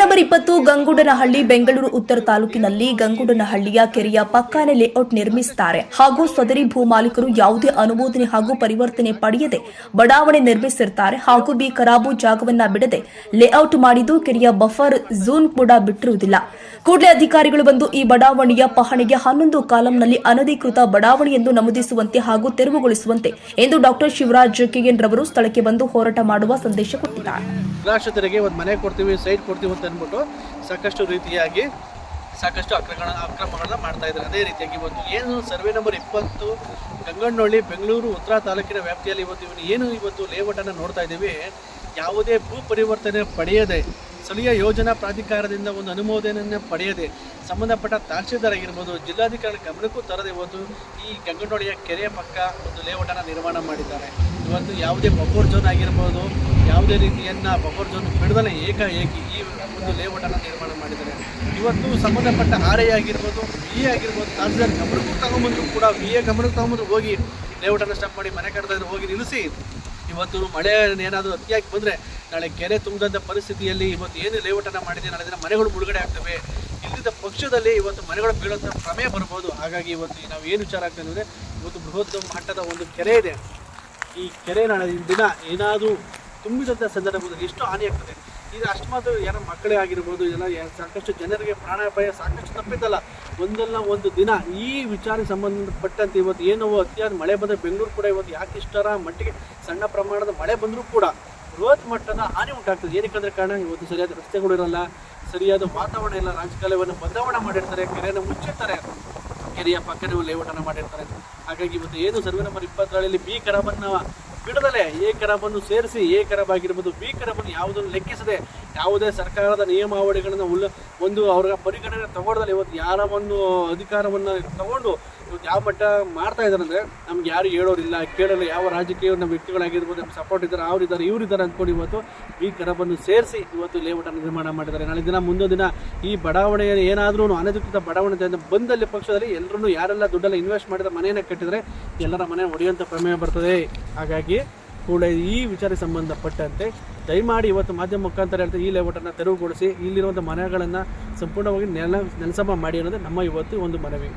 Number ಇಪ್ಪತ್ತು ಗಂಗೂಡನಹಳ್ಳಿ, ಬೆಂಗಳೂರು, ಉತ್ತರ ತಾಲೂಕಿನಲ್ಲಿ ಗಂಗೂಡನಹಳ್ಳಿಯ ಕೆರೆಯ ಪಕ್ಕಾನೆ ಲೇಔಟ್ ನಿರ್ಮಿಸುತ್ತಾರೆ ಹಾಗೂ ಸದರಿ ಭೂ ಮಾಲೀಕರು ಯಾವುದೇ ಅನುಮೋದನೆ ಹಾಗೂ ಪರಿವರ್ತನೆ ಪಡೆಯದೆ ಬಡಾವಣೆ ನಿರ್ಮಿಸಿರುತ್ತಾರೆ ಹಾಗೂ ಬಿ ಖರಾಬು ಜಾಗವನ್ನ ಬಿಡದೆ ಲೇಔಟ್ ಮಾಡಿದ್ದು ಕೆರೆಯ ಬಫರ್ ಝೋನ್ ಕೂಡ ಬಿಟ್ಟಿರುವುದಿಲ್ಲ. ಕೂಡಲೇ ಅಧಿಕಾರಿಗಳು ಬಂದು ಈ ಬಡಾವಣೆಯ ಪಹಣಿಗೆ ಹನ್ನೊಂದು ಕಾಲಂನಲ್ಲಿ ಅನಧಿಕೃತ ಬಡಾವಣೆ ಎಂದು ನಮೂದಿಸುವಂತೆ ಹಾಗೂ ತೆರವುಗೊಳಿಸುವಂತೆ ಎಂದು ಡಾಕ್ಟರ್ ಶಿವರಾಜ್ ಕೆಎನ್ ರವರು ಸ್ಥಳಕ್ಕೆ ಬಂದು ಹೋರಾಟ ಮಾಡುವ ಸಂದೇಶ ಕೊಟ್ಟಿದ್ದಾರೆ. ನಿರಾಶ್ರಿತರಿಗೆ ಒಂದು ಮನೆ ಕೊಡ್ತೀವಿ ಸೈಟ್ ಕೊಡ್ತೀವಿ ಅಂತ ಅಂದ್ಬಿಟ್ಟು ಸಾಕಷ್ಟು ರೀತಿಯಾಗಿ ಸಾಕಷ್ಟು ಅಕ್ರಮ ಅಕ್ರಮಗಳನ್ನ ಮಾಡ್ತಾ ಇದ್ದಾರೆ. ಅದೇ ರೀತಿಯಾಗಿ ಇವತ್ತು ಏನು ಸರ್ವೆ ನಂಬರ್ ಇಪ್ಪತ್ತು ಗಂಗಣ್ಣೊಳ್ಳಿ ಬೆಂಗಳೂರು, ಉತ್ತರ ತಾಲೂಕಿನ ವ್ಯಾಪ್ತಿಯಲ್ಲಿ ಇವತ್ತು ಇವನು ಏನು ಇವತ್ತು ಲೇಔಟನ್ನು ನೋಡ್ತಾ ಇದ್ದೀವಿ, ಯಾವುದೇ ಭೂ ಪರಿವರ್ತನೆ ಪಡೆಯದೆ, ಸ್ಥಳೀಯ ಯೋಜನಾ ಪ್ರಾಧಿಕಾರದಿಂದ ಒಂದು ಅನುಮೋದನೆಯನ್ನು ಪಡೆಯದೆ, ಸಂಬಂಧಪಟ್ಟ ತಹಶೀಲ್ದಾರ್ ಆಗಿರ್ಬೋದು ಜಿಲ್ಲಾಧಿಕಾರಿ ಗಮನಕ್ಕೂ ತರದೆ ಇವತ್ತು ಈ ಗಂಗಣ್ಣಹಳ್ಳಿಯ ಕೆರೆಯ ಪಕ್ಕ ಒಂದು ಲೇಔಟನ್ನು ನಿರ್ಮಾಣ ಮಾಡಿದ್ದಾರೆ. ಇವತ್ತು ಯಾವುದೇ ಬಫೋರ್ ಜೋನ್ ಆಗಿರ್ಬೋದು, ಯಾವುದೇ ರೀತಿಯನ್ನ ಬಫೋರ್ ಝೋನ್ ಏಕ ಏಕಾಏಕಿ ಈ ಒಂದು ಲೇಔಟನ್ನು ನಿರ್ಮಾಣ ಮಾಡಿದ್ದಾರೆ. ಇವತ್ತು ಸಂಬಂಧಪಟ್ಟ ಆರ್ ಐ ಆಗಿರ್ಬೋದು ವಿ ಎ ಆಗಿರ್ಬೋದು, ತಹಸೀಲ್ದಾರ್ ಗಮನಕ್ಕೂ ತಗೊಂಬಂದ್ರು ಕೂಡ ವಿ ಎ ಗಮನಕ್ಕೆ ತಗೊಂಬಂದ್ರು ಹೋಗಿ ಲೇಔಟನ್ನು ಸ್ಟಾಪ್ ಮಾಡಿ ಮನೆ ಕಟ್ತಾ ಹೋಗಿ ನಿಲ್ಲಿಸಿ. ಇವತ್ತು ಮಳೆ ಏನಾದರೂ ಅತಿಯಾಗಿ ಬಂದರೆ ನಾಳೆ ಕೆರೆ ತುಂಬಿದಂಥ ಪರಿಸ್ಥಿತಿಯಲ್ಲಿ ಇವತ್ತು ಏನು ಲೇಔಟನ್ನು ಮಾಡಿದೆ ನಾಳೆ ಮನೆಗಳು ಮುಳುಗಡೆ ಆಗ್ತವೆ. ಇಲ್ಲಿದ್ದ ಪಕ್ಷದಲ್ಲಿ ಇವತ್ತು ಮನೆಗಳು ಬೀಳುವಂಥ ಪ್ರಮೇಯ ಬರ್ಬೋದು. ಹಾಗಾಗಿ ಇವತ್ತು ನಾವು ಏನು ವಿಚಾರ ಆಗ್ತದೆ ಅಂದರೆ ಇವತ್ತು ಬೃಹತ್ ಮಟ್ಟದ ಒಂದು ಕೆರೆ ಇದೆ. ಈ ಕೆರೆ ದಿನ ಏನಾದರೂ ತುಂಬಿದಂಥ ಸಂದರ್ಭದಲ್ಲಿ ಎಷ್ಟು ಹಾನಿ ಆಗ್ತದೆ? ಇದು ಅಷ್ಟಮಾತ್ ಯಾರೋ ಮಕ್ಕಳೇ ಆಗಿರ್ಬೋದು ಯಾ- ಸಾಕಷ್ಟು ಜನರಿಗೆ ಪ್ರಾಣಾಪಾಯ ಸಾಕಷ್ಟು ತಪ್ಪಿದ್ದಲ್ಲ ಒಂದಲ್ಲ ಒಂದು ದಿನ ಈ ವಿಚಾರಕ್ಕೆ ಸಂಬಂಧಪಟ್ಟಂತೆ ಇವತ್ತು ಏನು ಅತಿಯಾದ ಮಳೆ ಬಂದರೆ ಬೆಂಗಳೂರು ಕೂಡ ಇವತ್ತು ಯಾಕೆ ಇಷ್ಟರ ಮಟ್ಟಿಗೆ ಸಣ್ಣ ಪ್ರಮಾಣದ ಮಳೆ ಬಂದರೂ ಕೂಡ ಬೃಹತ್ ಮಟ್ಟದ ಹಾನಿ ಉಂಟಾಗ್ತದೆ. ಏನಕ್ಕಂದ್ರೆ ಕಾರಣ, ಇವತ್ತು ಸರಿಯಾದ ರಸ್ತೆಗಳು ಇರಲ್ಲ, ಸರಿಯಾದ ವಾತಾವರಣ ಇಲ್ಲ ರಾಜಕಾಲವನ್ನು ಬದಲಾವಣೆ ಮಾಡಿರ್ತಾರೆ ಕೆರೆಯನ್ನು ಮುಚ್ಚಿರ್ತಾರೆ. ಕೆರೆಯ ಪಕ್ಕನೇ ಲೇಔಟನ್ನು ಮಾಡಿರ್ತಾರೆ. ಹಾಗಾಗಿ ಇವತ್ತು ಏನು ಸರ್ವೆ ನಂಬರ್ ಇಪ್ಪತ್ತರಲ್ಲಿ ಬಿ ಕರಬನ್ನು ಬಿಡದಲೆ. ಎ ಕರಬನ್ನು ಸೇರಿಸಿ ಎ ಕರಬ್ ಆಗಿರ್ಬೋದು ಬಿ ಕರಬನ್ನು ಯಾವುದನ್ನು ಲೆಕ್ಕಿಸದೆ ಯಾವುದೇ ಸರ್ಕಾರದ ನಿಯಮಾವಳಿಗಳನ್ನು ಉಲ್ಲ ಒಂದು ಅವ್ರ ಪರಿಗಣನೆ ತಗೊಳ್ದಲ್ಲಿ ಇವತ್ತು ಯಾರ ಒಂದು ಅಧಿಕಾರವನ್ನು ತಗೊಂಡು ಇವತ್ತು ಯಾವ ಮಟ್ಟ ಮಾಡ್ತಾ ಇದ್ದಾರೆ ಅಂದರೆ ನಮ್ಗೆ ಯಾರು ಹೇಳೋರಿಲ್ಲ ಕೇಳಲ್ಲ ಯಾವ ರಾಜಕೀಯ ನಮ್ಮ ವ್ಯಕ್ತಿಗಳಾಗಿರ್ಬೋದು ನಮ್ಮ ಸಪೋರ್ಟ್ ಇದ್ದಾರೆ ಅವರಿದ್ದಾರೆ ಇದ್ದಾರೆ, ಇವ್ರು ಇದ್ದಾರೆ ಅಂದ್ಕೊಂಡು ಇವತ್ತು ಈ ಕರಬನ್ನು ಸೇರಿಸಿ ಇವತ್ತು ಲೇಔಟನ್ನು ನಿರ್ಮಾಣ ಮಾಡಿದ್ದಾರೆ. ನಾಳೆ ದಿನ ಮುಂದೊಂದು ದಿನ ಈ ಬಡಾವಣೆಯಲ್ಲಿ ಏನಾದರೂ ಅನಧಿಕೃತ ಬಡಾವಣೆ ಅಂತ ಬಂದಲ್ಲಿ ಪಕ್ಷದಲ್ಲಿ ಎಲ್ಲರೂ ಯಾರೆಲ್ಲ ದುಡ್ಡೆಲ್ಲ ಇನ್ವೆಸ್ಟ್ ಮಾಡಿದ ಮನೆಯನ್ನು ಕಟ್ಟಿದರೆ ಎಲ್ಲರ ಮನೆ ಒಡೆಯುವಂಥ ಪ್ರಮೇಯ ಬರ್ತದೆ. ಹಾಗಾಗಿ ಕೂಡ ಈ ವಿಚಾರಕ್ಕೆ ಸಂಬಂಧಪಟ್ಟಂತೆ ದಯಮಾಡಿ ಇವತ್ತು ಮಾಧ್ಯಮ ಮುಖಾಂತರ ಹೇಳ್ತಾ ಈ ಲೇಔಟನ್ನು ತೆರವುಗೊಳಿಸಿ ಇಲ್ಲಿರುವಂಥ ಮನೆಗಳನ್ನು ಸಂಪೂರ್ಣವಾಗಿ ನೆಲ, ನೆಲಸಮ ಮಾಡಿ ಅನ್ನೋದು ನಮ್ಮ ಇವತ್ತು ಒಂದು ಮನವಿ.